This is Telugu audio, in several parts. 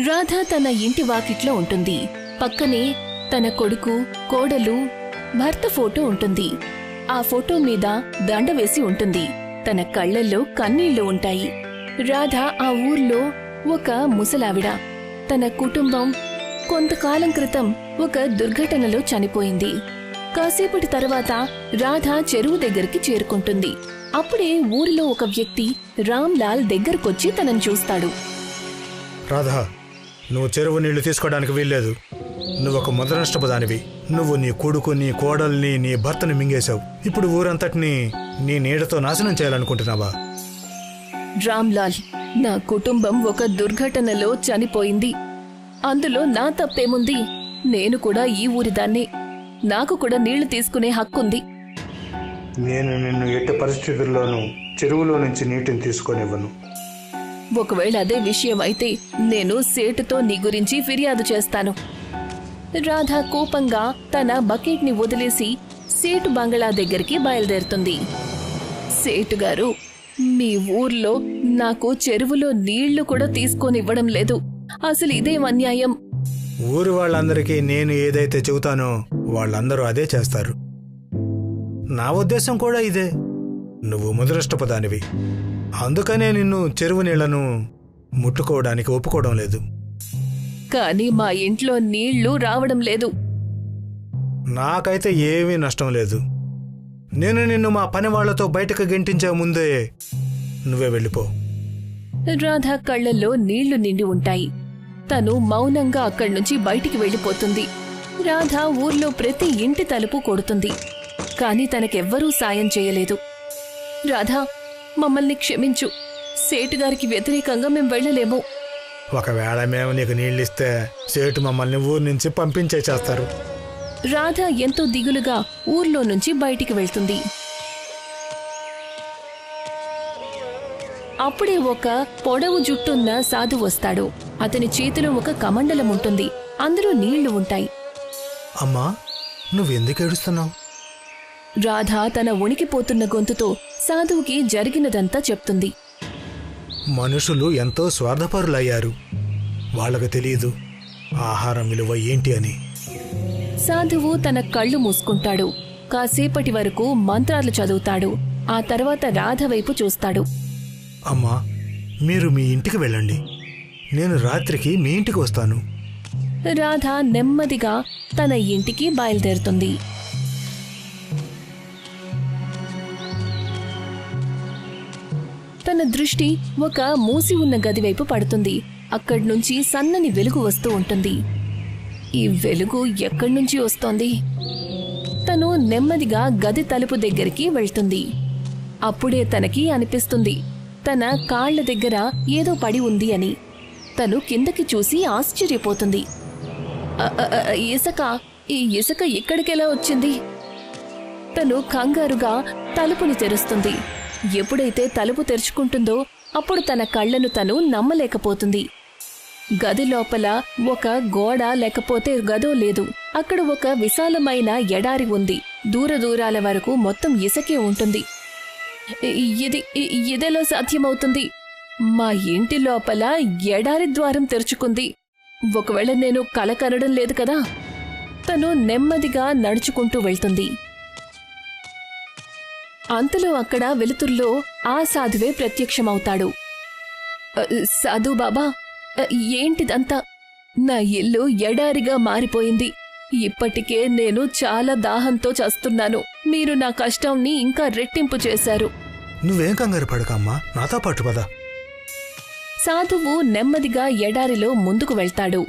రాధ తన ఇంటి వాకిట్లో ఉంటుంది. పక్కనే తన కొడుకు కోడలు భర్త ఫోటో ఉంటుంది. ఆ ఫోటో మీద దండ వేసి ఉంటుంది. తన కళ్ళల్లో కన్నీళ్ళు ఉంటాయి. రాధ ఆ ఊర్లో ఒక ముసలావిడ. తన కుటుంబం కొంతకాలం క్రితం ఒక దుర్ఘటనలో చనిపోయింది. కాసేపటి తర్వాత రాధ చెరువు దగ్గరికి చేరుకుంటుంది. అప్పుడే ఊరిలో ఒక వ్యక్తి రామ్లాల్ దగ్గరకొచ్చి తనని చూస్తాడు. రాధా నువ్వు చెరువు నీళ్ళు తీసుకోవడానికి వీల్లేదు. నువ్వు ఒక మొదనష్టపు దానివి నువ్వు నీ కొడుకు నీ కోడల్ని నీ భర్తని మింగేశావు. ఇప్పుడు ఊరంతటిని నీ నీడతో నాశనం చేయాలనుకుంటున్నావా? రామ్లాల్ నా కుటుంబం ఒక దుర్ఘటనలో చనిపోయింది. అందులో నా తప్పేముంది? నేను కూడా ఈ ఊరిదాన్నే నాకు కూడా నీళ్ళు తీసుకునే హక్కుంది. నేను నిన్ను ఎట్టి పరిస్థితుల్లోనూ చెరువులో నుంచి నీటిని తీసుకొనివ్వను. ఒకవేళ అదే విషయం అయితే నేను సేటుతో నీ గురించి ఫిర్యాదు చేస్తాను. రాధ కోపంగా తన బకెట్ని వదిలేసి సేటు బంగళా దగ్గరికి బయలుదేరుతుంది. సేటు గారు మీ ఊర్లో నాకు చెరువులో నీళ్ళు కూడా తీసుకొనివ్వడం లేదు. అసలు ఇదేం అన్యాయం. ఊరు వాళ్ళందరికీ నేను ఏదైతే చెబుతానో వాళ్ళందరూ అదే చేస్తారు. నా ఉద్దేశం కూడా ఇదే. నువ్వు ముదృష్టపదానివి అందుకనే నిన్ను చెరువు నీళ్ళను ముట్టుకోవడానికి ఒప్పుకోవడం లేదు. కానీ మా ఇంట్లో నీళ్ళు రావడం లేదు. నాకైతే ఏమీ నష్టం లేదు. నేను నిన్ను మా పని వాళ్ళతో బయటకు గెంటించే ముందే నువ్వే వెళ్ళిపో. రాధ కళ్ళల్లో నీళ్ళు నిండి ఉంటాయి. తను మౌనంగా అక్కడి నుంచి బయటికి వెళ్ళిపోతుంది. రాధ ఊర్లో ప్రతి ఇంటి తలుపు కొడుతుంది. కాని తనకెవ్వరూ సాయం చేయలేదు. రాధ మమ్మల్ని క్షమించు. సేటుగారికి వ్యతిరేకంగా మేం వెళ్ళలేము. ఒకవేళ మేము నీకు నీళ్ళిస్తే సేటు మమ్మల్ని ఊరి నుంచి పంపించే చేస్తారు. రాధ ఎంతో దిగులుగా ఊర్లో నుంచి బయటికి వెళ్తుంది. అప్పుడే ఒక పొడవు జుట్టున్న సాధు వస్తాడు. అతని చేతిలో ఒక కమండలం ఉంటుంది. అందులో నీళ్ళు ఉంటాయి. అమ్మా నువ్వెందుకు ఏడుస్తున్నావు? రాధ తన వణికిపోతున్న గొంతుతో సాధువుకి జరిగినదంతా చెప్తుంది. మనుషులు ఎంతో స్వార్థపరులయ్యారు. వాళ్ళకు తెలియదు ఆహారం విలువ ఏంటి అని. సాధువు తన కళ్ళు మూసుకుంటాడు. కాసేపటి వరకు మంత్రాలు చదువుతాడు. ఆ తర్వాత రాధ వైపు చూస్తాడు. అమ్మా మీరు మీ ఇంటికి వెళ్ళండి. నేను రాత్రికి మీ ఇంటికి వస్తాను. రాధ నెమ్మదిగా తన ఇంటికి బయలుదేరుతుంది. తన దృష్టి ఒక మూసి ఉన్న గది వైపు పడుతుంది. అక్కడి నుంచి సన్నని వెలుగు వస్తూ ఉంటుంది. ఈ వెలుగు ఎక్కడి నుంచి వస్తోంది? తను నెమ్మదిగా గది తలుపు దగ్గరికి వెళ్తుంది. అప్పుడే తనకి అనిపిస్తుంది తన కాళ్ళ దగ్గర ఏదో పడి ఉంది అని. తను కిందకి చూసి ఆశ్చర్యపోతుంది. ఇసక ఇసుక ఈ ఇసుక ఇక్కడికెలా వచ్చింది? తను కంగారుగా తలుపుని తెరుస్తుంది. ఎప్పుడైతే తలుపు తెరుచుకుంటుందో అప్పుడు తన కళ్ళను తను నమ్మలేకపోతుంది. గది లోపల ఒక గోడ లేకపోతే గదో లేదు. అక్కడ ఒక విశాలమైన ఎడారి ఉంది. దూర దూరాల వరకు మొత్తం ఇసకే ఉంటుంది. ఇది ఇదెలా సాధ్యమవుతుంది? మా ఇంటి లోపల ఎడారి ద్వారం తెరుచుకుంది. ఒకవేళ నేను కల కనడం లేదు కదా? తను నెమ్మదిగా నడుచుకుంటూ వెళ్తుంది. అంతలో అక్కడ వెలుతుర్లో ఆ సాధువే ప్రత్యక్షమవుతాడు. "అ, సాధు బాబా ఏంటిదంతా? నా ఇల్లు ఎడారిగా మారిపోయింది. ఇప్పటికే నేను చాలా దాహంతో చస్తున్నాను. మీరు నా కష్టాన్ని ఇంకా రెట్టింపు చేశారు. నువ్వేం కంగారు పడకమ్మా నాతో పాటు పద. సాధువు నెమ్మదిగా ఎడారిలో ముందుకు వెళ్తాడు.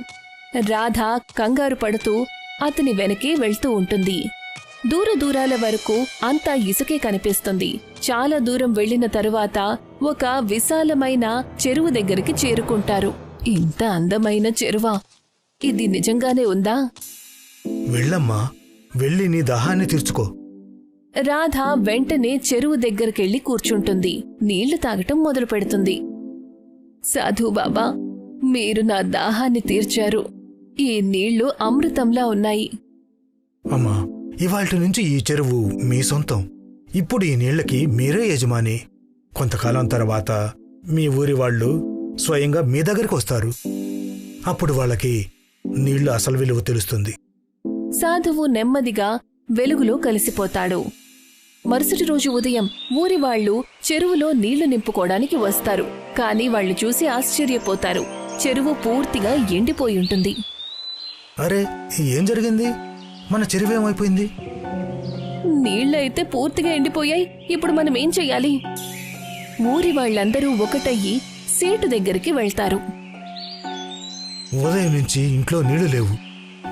రాధ కంగారు పడుతూ అతని వెనకే వెళ్తూ ఉంటుంది. దూర దూరాల వరకు అంతా ఇసుకే కనిపిస్తుంది. చాలా దూరం వెళ్ళిన తరువాత ఒక విశాలమైన చెరువు దగ్గరికి చేరుకుంటారు. ఇంత అందమైన చెరువా? ఇది నిజంగానే ఉందా? వెళ్ళమ్మా వెళ్ళి నీ దాహాన్ని తీర్చుకో. రాధ వెంటనే చెరువు దగ్గరికెళ్ళి కూర్చుంటుంది. నీళ్ళు తాగటం మొదలు పెడుతుంది. సాధు బాబా మీరు నా దాహాన్ని తీర్చారు. ఈ నీళ్ళు అమృతంలా ఉన్నాయి. అమ్మా ఇవాల్టి నుంచి ఈ చెరువు మీ సొంతం. ఇప్పుడు ఈ నీళ్ళకి మీరే యజమాని. కొంతకాలం తర్వాత మీ ఊరి వాళ్ళు స్వయంగా మీ దగ్గరికి వస్తారు. అప్పుడు వాళ్ళకి నీళ్ళు అసలు విలువ తెలుస్తుంది. సాధువు నెమ్మదిగా వెలుగులో కలిసిపోతాడు. మరుసటి రోజు ఉదయం ఊరి వాళ్ళు చెరువులో నీళ్ళు నింపుకోవడానికి వస్తారు. కానీ వాళ్ళు చూసి ఆశ్చర్యపోతారు. చెరువు పూర్తిగా ఎండిపోయి ఉంటుంది. అరే ఏం జరిగింది? మన చెరువేమైపోయింది నీళ్ళైతే పూర్తిగా ఎండిపోయాయి. ఇప్పుడు మనం ఏం చెయ్యాలి? ఊరి వాళ్ళందరూ ఒకటయ్యి సేటు దగ్గరికి వెళ్తారు. ఉదయం నుంచి ఇంట్లో నీళ్ళు లేవు.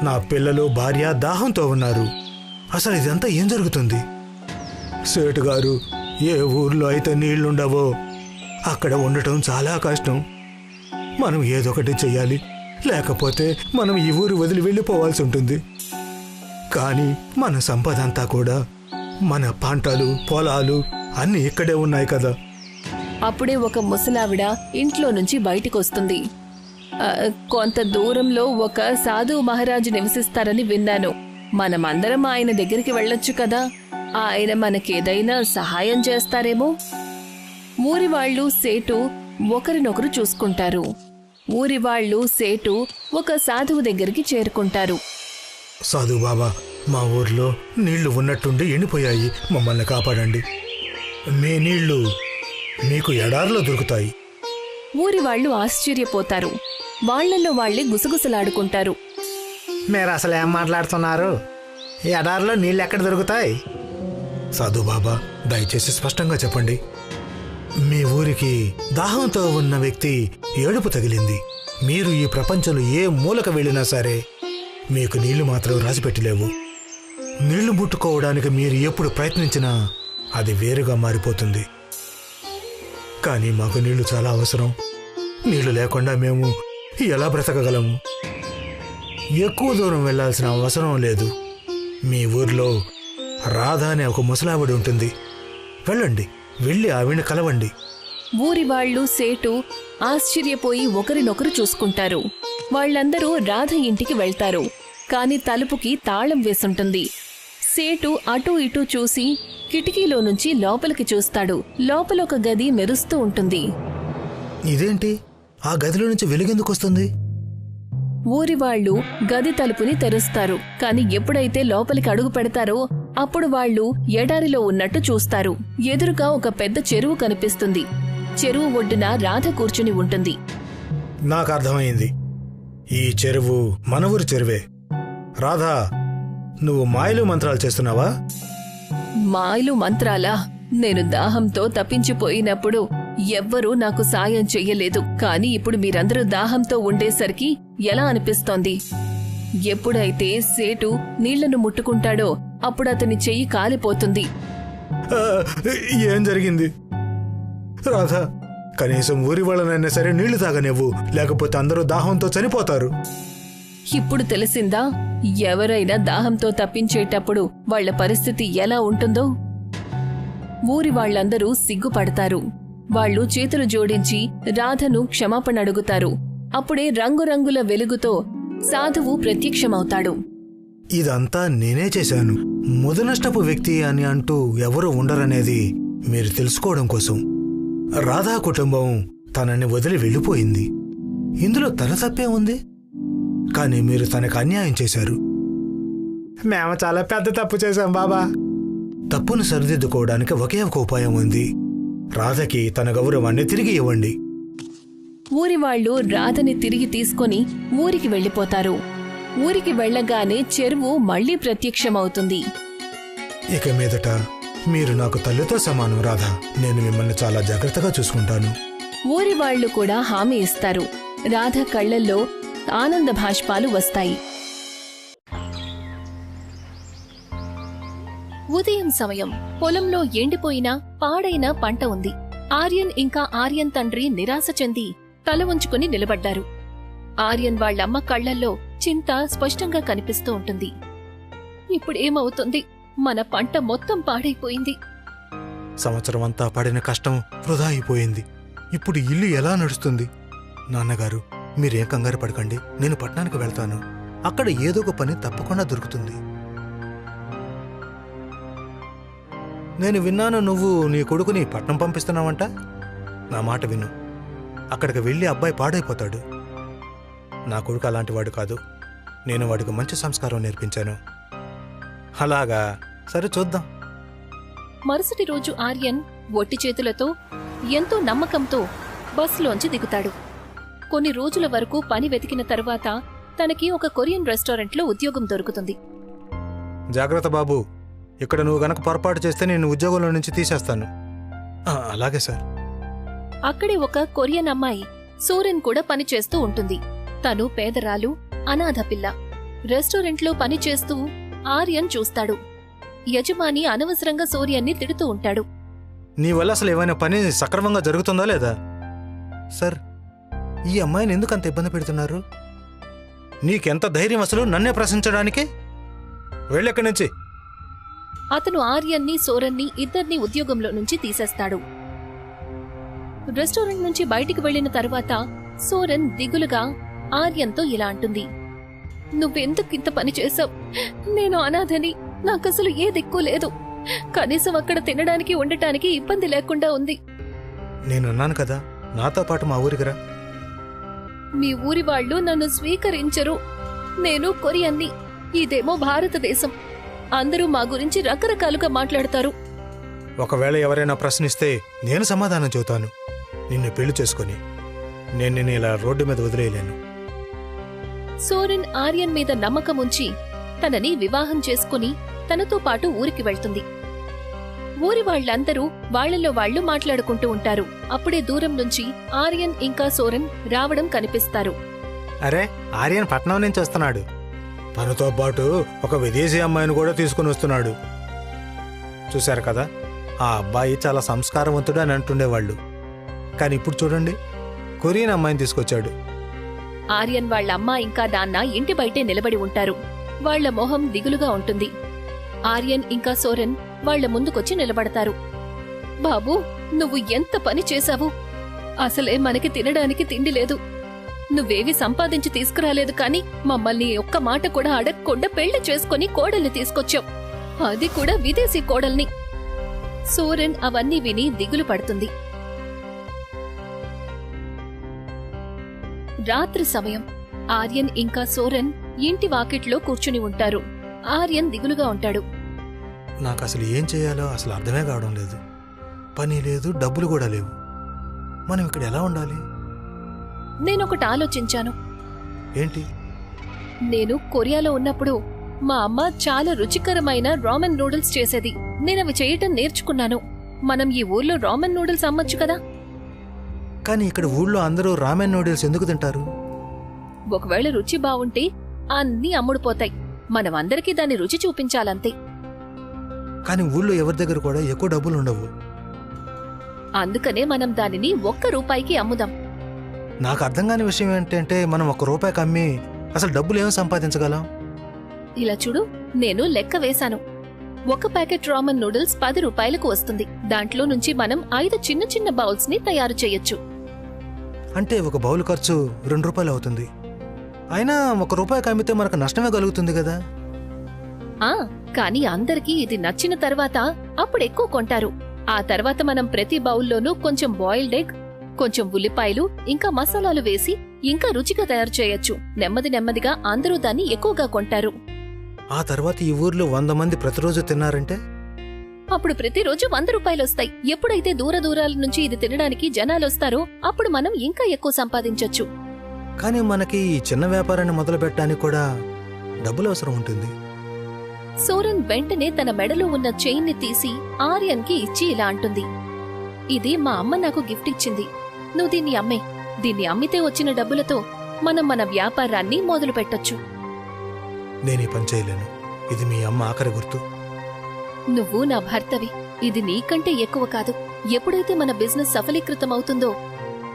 నా పిల్లలు భార్య దాహంతో ఉన్నారు. అసలు ఇదంతా ఏం జరుగుతుంది? సేటు గారు ఏ ఊర్లో అయితే నీళ్ళుండవో అక్కడ ఉండటం చాలా కష్టం. మనం ఏదొకటి చెయ్యాలి. లేకపోతే మనం ఈ ఊరు వదిలి వెళ్ళిపోవాల్సి ఉంటుంది. కానీ మన సంపద అంతా కూడా మన పంటలు పొలాలు అన్నీ ఇక్కడే ఉన్నాయి కదా. అప్పుడే ఒక ముసలావిడ ఇంట్లో నుంచి బయటికొస్తుంది. "ఆ, కొంత దూరంలో ఒక సాధువు మహారాజు నివసిస్తారని విన్నాను. మనమందరం ఆయన దగ్గరికి వెళ్ళొచ్చు కదా. ఆయన మనకేదైనా సహాయం చేస్తారేమో? ఊరి వాళ్ళు సేటు ఒకరినొకరు చూసుకుంటారు. ఊరి వాళ్ళు సేటు ఒక సాధువు దగ్గరికి చేరుకుంటారు. సాధు బాబా మా ఊర్లో నీళ్ళు ఉన్నట్టుండి ఎండిపోయాయి. మమ్మల్ని కాపాడండి. మీ నీళ్ళు మీకు ఎడారిలో దొరుకుతాయి. ఊరి వాళ్ళు ఆశ్చర్యపోతారు. వాళ్ళల్లో వాళ్ళే గుసగుసలాడుకుంటారు. మీరు అసలు ఏం మాట్లాడుతున్నారు? ఎడారిలో నీళ్ళు ఎక్కడ దొరుకుతాయి? సాధు బాబా దయచేసి స్పష్టంగా చెప్పండి. మీ ఊరికి దాహంతో ఉన్న వ్యక్తి ఏడుపు తగిలింది. మీరు ఈ ప్రపంచంలో ఏ మూలకు వెళ్ళినా సరే మీకు నీళ్ళు మాత్రం రాసిపెట్టలేవు. నీళ్ళు ముట్టుకోవడానికి మీరు ఎప్పుడు ప్రయత్నించినా అది వేరుగా మారిపోతుంది. కానీ మాకు నీళ్ళు చాలా అవసరం. నీళ్ళు లేకుండా మేము ఎలా బ్రతకగలము ఎక్కువ దూరం వెళ్ళాల్సిన అవసరం లేదు. మీ ఊర్లో రాధా అనే ఒక ముసలావిడ ఉంటుంది. వెళ్ళండి వెళ్ళి ఆవిడ కలవండి. ఊరి వాళ్ళు సేటు ఆశ్చర్యపోయి ఒకరినొకరు చూసుకుంటారు. వాళ్ళందరూ రాధ ఇంటికి వెళ్తారు. కాని తలుపుకి తాళం వేసుంటుంది. సేటు అటూ ఇటూ చూసి కిటికీలో నుంచి లోపలికి చూస్తాడు. లోపల ఒక గది మెరుస్తూ ఉంటుంది. ఇదేంటి? ఆ గదిలో నుంచి వెలుగెందుకు వస్తుంది? ఊరి వాళ్ళు గది తలుపుని తెరుస్తారు. కాని ఎప్పుడైతే లోపలికి అడుగు పెడతారో అప్పుడు వాళ్ళు ఎడారిలో ఉన్నట్టు చూస్తారు. ఎదురుగా ఒక పెద్ద చెరువు కనిపిస్తుంది. చెరువు ఒడ్డున రాధ కూర్చుని ఉంటుంది. నాకు అర్థమైంది ఈ చెరువు మన ఊరి చెరువే. రాధా నువ్వు మాయలు మంత్రాలు చేస్తున్నావా? మాయలు మంత్రాలా? నేను దాహంతో తప్పించిపోయినప్పుడు ఎవ్వరూ నాకు సాయం చెయ్యలేదు. కాని ఇప్పుడు మీరందరూ దాహంతో ఉండేసరికి ఎలా అనిపిస్తోంది? ఎప్పుడైతే సేటు నీళ్ళను ముట్టుకుంటాడో అప్పుడు అతని చెయ్యి కాలిపోతుంది. ఏం జరిగింది? రాధా కనీసం ఊరి వాళ్ళనైనా సరే నీళ్ళు తాగనివ్వు. లేకపోతే అందరూ దాహంతో చనిపోతారు. ఇప్పుడు తెలిసిందా? ఎవరైనా దాహంతో తప్పించేటప్పుడు వాళ్ళ పరిస్థితి ఎలా ఉంటుందో? ఊరి వాళ్ళందరూ సిగ్గుపడతారు. వాళ్ళు చేతులు జోడించి రాధను క్షమాపణ అడుగుతారు. అప్పుడే రంగురంగుల వెలుగుతో సాధువు ప్రత్యక్షమవుతాడు. ఇదంతా నేనే చేశాను. ముదనష్టపు వ్యక్తి అని అంటూ ఎవరు ఉండరనేది మీరు తెలుసుకోవడం కోసం. రాధా కుటుంబం తనని వదిలి వెళ్ళిపోయింది. ఇందులో తన తప్పే ఉంది? కానీ మీరు తనకు అన్యాయం చేశారు. మేము చాలా పెద్ద తప్పు చేశాం బాబా. తప్పును సరిదిద్దుకోవడానికి ఒకే ఒక ఉపాయం ఉంది. రాధకి తన గౌరవాన్ని తిరిగి ఇవ్వండి. ఊరి వాళ్ళు రాధని తిరిగి తీసుకొని ఊరికి వెళ్ళిపోతారు. ఊరికి వెళ్ళగానే చెరువు మళ్ళీ ప్రత్యక్షమవుతుంది. ఇక మీదట మీరు నాకు తల్లితో సమానం రాధా. నేను మిమ్మల్ని చాలా జాగ్రత్తగా చూసుకుంటాను. ఊరి వాళ్ళు కూడా హామీ ఇస్తారు. రాధ కళ్ళల్లో ఆనంద భాష్పాలు వస్తాయి. ఉదయం సమయం. పొలంలో ఎండిపోయిన పాడైన పంట ఉంది. ఆర్యన్ ఇంకా ఆర్యన్ తండ్రి నిరాశ చెంది తల ఉంచుకుని నిలబడ్డారు. ఆర్యన్ వాళ్ళమ్మ కళ్ళల్లో చింత స్పష్టంగా కనిపిస్తూ ఉంటుంది. ఇప్పుడేమవుతుంది మన పంట మొత్తం పాడైపోయింది. సంవత్సరం అంతా పడిన కష్టం వృధా అయిపోయింది. ఇప్పుడు ఇల్లు ఎలా నడుస్తుంది? నాన్నగారు మీరేం కంగారు పడకండి నేను పట్టణానికి వెళ్తాను. అక్కడ ఏదో ఒక పని తప్పకుండా దొరుకుతుంది. నేను విన్నాను నువ్వు నీ కొడుకుని పట్నం పంపిస్తున్నావంట? నా మాట విను. అక్కడికి వెళ్ళి అబ్బాయి పాడైపోతాడు. నా కొడుకు అలాంటి వాడు కాదు. నేను వాడికి మంచి సంస్కారం నేర్పించాను. అలాగా సరే చూద్దాం. మరుసటి రోజు ఆర్యన్ ఒట్టి చేతులతో ఎంతో నమ్మకంతో బస్సులోంచి దిగుతాడు. కొన్ని రోజుల వరకు పని వెతికిన తరువాత తనకి ఒక కొరియన్ రెస్టారెంట్లో ఉద్యోగం దొరుకుతుంది. జాగ్రత్త బాబు. ఇక్కడ నువ్వు గనక పొరపాటు చేస్తే నేను ఉద్యోగంలో నుంచి తీసేస్తాను. అలాగే సార్. అక్కడే ఒక కొరియన్ అమ్మాయి సూరన్ కూడా పనిచేస్తూ ఉంటుంది. తను పేదరాలు అనాథ పిల్ల. రెస్టారెంట్లో పనిచేస్తూ ఆర్యన్ చూస్తాడు. యజమాని అనవసరంగా సూర్యన్ని తిడుతూ ఉంటాడు. నీ వల్ల అసలు ఏమైనా పని సక్రమంగా జరుగుతుందా లేదా? సార్ ఈ అమ్మాయిని ఎందుకు అంత ఇబ్బంది పెడుతున్నారు? నీకెంత ధైర్యం అసలు నన్నే ప్రశ్నించడానికి? వెళ్ళెక్కడి నుంచి? అతను ఆర్యన్ని సోరన్ని ఇద్దరిని ఉద్యోగంలో నుంచి తీసేస్తాడు. రెస్టారెంట్ నుంచి బయటికి వెళ్ళిన తర్వాత సోరన్ దిగులుగా ఆర్యన్తో ఇలా అంటుంది. నువ్వెందుకు ఇంత పని చేసావు నేను అనాథని. నాకసలు ఏ దిక్కు లేదు. కనీసం అక్కడ తినడానికి ఉండటానికి ఇబ్బంది లేకుండా ఉంది. నేను అన్నాను కదా నాతో పాటు మా ఊరికి రా. మీ ఊరి వాళ్ళు నన్ను స్వీకరించరు. నేను కొరియన్ని. ఇదేమో భారతదేశం. అందరూ మా గురించి రకరకాలుగా మాట్లాడతారు. ఒకవేళ ఎవరైనా ప్రశ్నిస్తే నేను సమాధానం చెబుతాను. నిన్ను పెళ్ళి చేసుకొని నేను నిన్ను ఇలా రోడ్డు మీద వదిలేయలేను. సోరెన్ ఆర్యన్ మీద నమ్మకం ఉంచి తనని వివాహం చేసుకుని తనతో పాటు ఊరికి వెళ్తుంది. ఊరి వాళ్ళందరూ వాళ్ళలో వాళ్ళు మాట్లాడుకుంటూ ఉంటారు. అప్పుడే దూరం నుంచి ఆర్యన్ ఇంకా సోరెన్ రావడం కనిపిస్తారు. అరే ఆర్యన్ పట్నం నుంచి వస్తున్నాడు. తనతో పాటు ఒక విదేశీ అమ్మాయిని కూడా తీసుకుని వస్తున్నాడు. చూశారు కదా ఆ అబ్బాయి చాలా సంస్కారవంతుడు అని అంటుండేవాళ్ళు. కానీ ఇప్పుడు చూడండి కొరియన్ అమ్మాయిని తీసుకొచ్చాడు. ఆర్యన్ వాళ్ళ అమ్మ ఇంకా నాన్న ఇంటి బయటే నిలబడి ఉంటారు. వాళ్ళ మొహం దిగులుగా ఉంటుంది. ఆర్యన్ ఇంకా సోరెన్ వాళ్ళ ముందుకొచ్చి నిలబడతారు. బాబూ నువ్వు ఎంత పని చేశావు? అసలే మనకి తినడానికి తిండి లేదు. నువ్వేవి సంపాదించి తీసుకురాలేదు కాని మమ్మల్ని ఒక్క మాట కూడా అడగకుండా పెళ్ళి చేసుకుని కోడల్ని తీసుకొచ్చావు. అది కూడా విదేశీ కోడల్ని. సోరెన్ అవన్నీ విని దిగులు పడుతుంది. రాత్రి సమయం. ఆర్యన్ ఇంకా సోరెన్ ఇంటి వాకిట్లో కూర్చుని ఉంటారు. ఆర్యన్ దిగులుగా ఉంటాడు. నాకు అసలు ఏం చేయాలో అసలు అర్థమే కావడం లేదు. పని లేదు డబ్బులు కూడా లేవు. మనం ఇక్కడ ఎలా ఉండాలి? నేనొకటి ఆలోచించాను. ఏంటి? నేను కొరియాలో ఉన్నప్పుడు మా అమ్మ చాలా రుచికరమైన రామన్ నూడిల్స్ చేసేది. నేనవి చేయటం నేర్చుకున్నాను. మనం ఈ ఊర్లో రామన్ నూడిల్స్ అమ్మొచ్చు కదా? కానీ ఇక్కడ ఊళ్ళో అందరూ రామెన్ నూడిల్స్ ఎందుకు తింటారు? ఒకవేళ రుచి బావుంటే అన్నీ అమ్ముడుపోతాయి. మనం అందరికీ దాని రుచి చూపించాలంతే. కానీ ఊళ్ళో ఎవరి దగ్గర కూడా ఎక్కువ డబ్బులు ఉండవు. అందుకనే మనం దానిని ఒక్క రూపాయికి అమ్ముదాం. నాకు అర్థం కాని విషయం ఏంటంటే మనం ఒక రూపాయికి అమ్మి అసలు డబ్బులు ఏం సంపాదించగలం? ఇలా చూడు నేను లెక్క వేశాను. ఒక ప్యాకెట్ రామన్ నూడిల్స్ పది రూపాయలకు వస్తుంది. దాంట్లో నుంచి మనం ఐదు చిన్న చిన్న బౌల్స్ని తయారు చేయొచ్చు. అంటే ఒక బౌల్ ఖర్చు రెండు రూపాయలు అవుతుంది. అయినా ఒక రూపాయికి అమ్మితే మనకు నష్టమే కలుగుతుంది కదా? ఆ కానీ అందరికీ ఇది నచ్చిన తర్వాత అప్పుడు ఎక్కువ కొంటారు. ఆ తర్వాత మనం ప్రతి బౌల్లోనూ కొంచెం బాయిల్డ్ ఎగ్ కొంచెం ఉల్లిపాయలు ఇంకా మసాలాలు వేసి ఇంకా రుచిగా తయారు చేయొచ్చు. నెమ్మది నెమ్మదిగా అందరూ దాన్ని ఎక్కువగా కొంటారు. ఆ తర్వాత ఈ ఊర్లో వంద మంది ప్రతిరోజు తిన్నారంటే? అప్పుడు ప్రతిరోజు వంద రూపాయలు వస్తాయి ఎప్పుడైతే దూర దూరాల నుంచి ఇది తినడానికి జనాలు వస్తారో అప్పుడు మనం ఇంకా ఎక్కువ సంపాదించొచ్చు. కానీ మనకి ఈ చిన్న వ్యాపారాన్ని మొదలు పెట్టడానికి కూడా డబ్బులు అవసరం ఉంటుంది. సోరన్ వెంటనే తన మెడలో ఉన్న చైన్ని తీసి ఆర్యన్కి ఇచ్చి ఇలా అంటుంది. ఇది మా అమ్మ నాకు గిఫ్ట్ ఇచ్చింది. నువ్వు దీన్ని అమ్మే. దీన్ని అమ్మితే వచ్చిన డబ్బులతో మనం మన వ్యాపారాన్ని మొదలు పెట్టొచ్చు. నేను చేయలేను. ఇది మీ అమ్మ ఆఖరి గుర్తు. నువ్వు నా భర్తవి. ఇది నీకంటే ఎక్కువ కాదు. ఎప్పుడైతే మన బిజినెస్ సఫలీకృతం అవుతుందో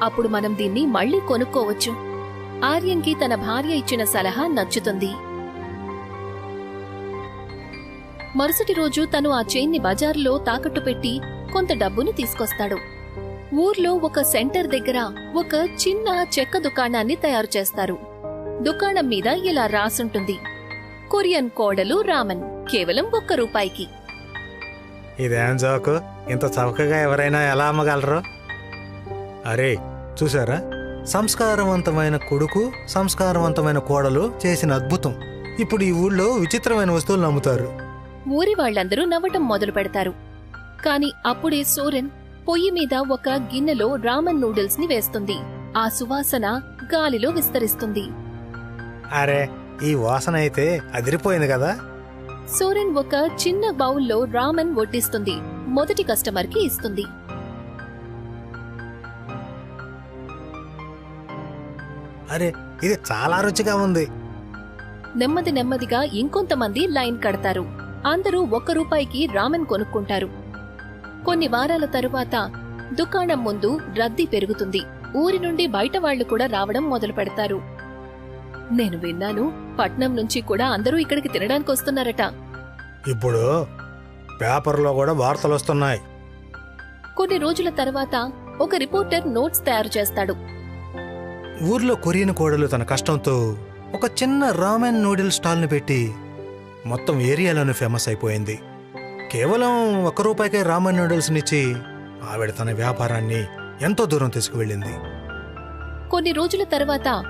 అప్పుడు మనం దీన్ని మళ్ళీ కొనుక్కోవచ్చు. ఆర్యన్కి తన భార్య ఇచ్చిన సలహా నచ్చుతుంది. మరుసటి రోజు తను ఆ చైన్ని బజారులో తాకట్టు పెట్టి కొంత డబ్బును తీసుకొస్తాడు. ఊర్లో ఒక సెంటర్ దగ్గర ఒక చిన్న చెక్క దుకాణాన్ని తయారు చేస్తారు. దుకాణం మీద ఇలా రాసుంటుంది. కొరియన్ కోడలు రామన్ కేవలం ఒక్క రూపాయికి. ఇదేం జోకు? ఇంత చౌకగా ఎవరైనా ఎలా అమ్మగలరు? అరే చూసారా సంస్కారవంతమైన కొడుకు సంస్కారవంతమైన కోడలు చేసిన అద్భుతం. ఇప్పుడు ఈ ఊళ్ళో విచిత్రమైన వస్తువులు నమ్ముతారు. ఊరి వాళ్ళందరూ నవ్వటం మొదలు పెడతారు. కాని అప్పుడే సోరెన్ పొయ్యి మీద ఒక గిన్నెలో రామన్ నూడిల్స్ని వేస్తుంది. ఆ సువాసన గాలిలో విస్తరిస్తుంది. అరే ఈ వాసన అయితే అదిరిపోయింది కదా? సోరెన్ ఒక చిన్న బౌల్లో రామన్ వడ్డిస్తుంది. మొదటి కస్టమర్కి ఇస్తుంది. అరే ఇది చాలా రుచిగా ఉంది. నెమ్మది నెమ్మదిగా ఇంకొంతమంది లైన్ కడతారు. అందరూ ఒక్క రూపాయికి రామెన్ కొనుక్కుంటారు. కొన్ని వారాల తరువాత దుకాణం ముందు రద్దీ పెరుగుతుంది. ఊరి నుండి బయట వాళ్ళు కూడా రావడం మొదలు పెడతారు. నేను విన్నాను పట్నం నుంచి కూడా అందరూ ఇక్కడికి తినడానికి వస్తున్నారట. ఇప్పుడు పేపర్లో కూడా వార్తలు వస్తున్నాయి. కొన్ని రోజుల తర్వాత ఒక రిపోర్టర్ నోట్స్ తయారు చేస్తాడు. ఊర్లో కొరియన్ కోడలు తన కష్టంతో ఒక చిన్న రామెన్ నూడిల్ స్టాల్ని పెట్టి మొత్తం ఏరియాలోనే ఫేమస్ అయిపోయింది. కేవలం ఒక్క రూపాయికే రామెన్ నూడిల్స్నిచ్చి ఆవిడ తన వ్యాపారాన్ని ఎంతో దూరం తీసుకువెళ్ళింది. కొన్ని రోజుల తర్వాత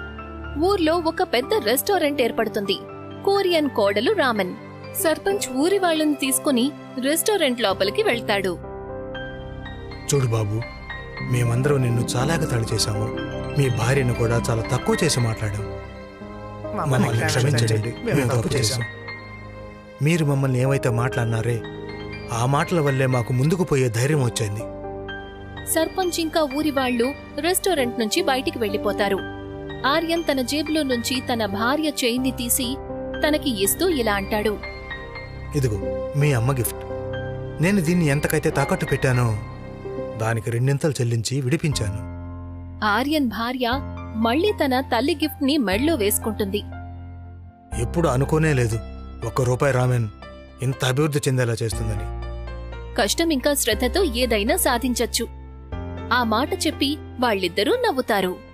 ఊర్లో ఒక పెద్ద రెస్టారెంట్ ఏర్పడుతుంది. కోరియన్ కోడలు రామన్. సర్పంచ్ ఊరి వాళ్ళని తీసుకుని రెస్టారెంట్ లోపలికి వెళ్తాడు. చూడు బాబు మేమందరం నిన్ను చాలా ఎగతాళి చేశాము. మీ భార్యను కూడా చాలా తక్కువ చేసి మాట్లాడాం. క్షమించండి. మేము తప్పు చేశాం. మీరు మమ్మల్ని ఏమైతే మాట్లాడినారే ఆ మాటల వల్లే మాకు ముందుకు పోయే ధైర్యం వచ్చింది. సర్పంచ్ ఇంకా ఊరి వాళ్ళు రెస్టారెంట్ నుంచి బయటికి వెళ్ళిపోతారు ఆర్యన్ తన జేబులో నుంచి తన భార్య చైన్ని తీసి తనకి ఇస్తూ ఇలా అంటాడు. ఇదిగో మీ అమ్మ గిఫ్ట్. నేను దీన్ని ఎంతకైతే తాకట్టు పెట్టానో దానికి రెండింతలు చెల్లించి విడిపించాను. ఆర్యన్ భార్య మళ్ళీ తన తల్లి గిఫ్ట్ని మెడ్లో వేసుకుంటుంది. ఎప్పుడు అనుకోనే లేదు. ఒక్క రూపాయి రామెన్ ఇంత అభివృద్ధి చెందేలా చేస్తుందని. కష్టం ఇంకా శ్రద్ధతో ఏదైనా సాధించచ్చు. ఆ మాట చెప్పి వాళ్ళిద్దరూ నవ్వుతారు.